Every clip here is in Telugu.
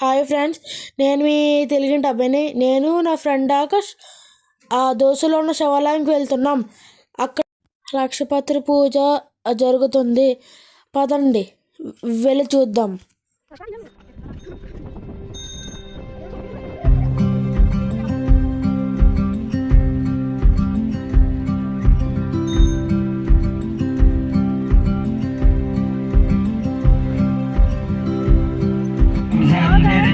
హాయ్ ఫ్రెండ్స్ నేను మీ తెలుగింటి అబ్బాయిని నేను నా ఫ్రెండ్ ఆకాష్. ఆ దోశలో ఉన్న శివాలయంకి వెళ్తున్నాం. అక్కడ లక్షపత్రి పూజ జరుగుతుంది. పదండి. వెళ్ళి చూద్దాం.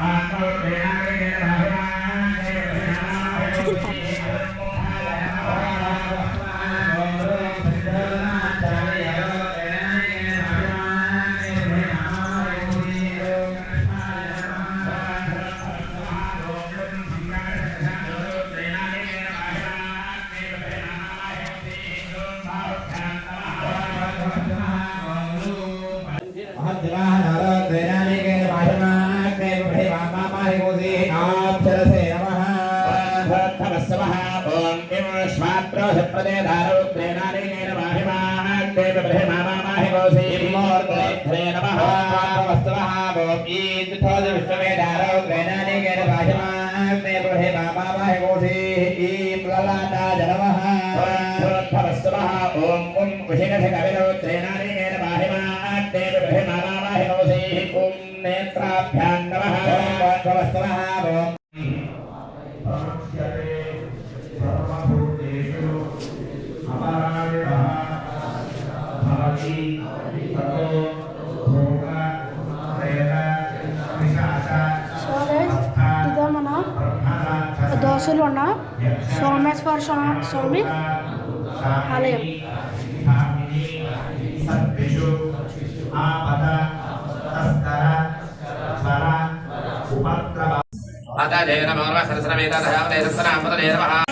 Gracias. ఓం ఓం కుశినష కవిలో త్రేనానేన బాహిమాగ్నే బ్రహ్మావాహిమోసే ఓం నేత్రాభ్యాం నమః భవస్తవః ఓం సో గైస్ ఇదే మన దోశలో ఉన్న సోమేశ్వర స్వా- స్వామి ఆలయం. జయ నమో సరస్వనామతే నమః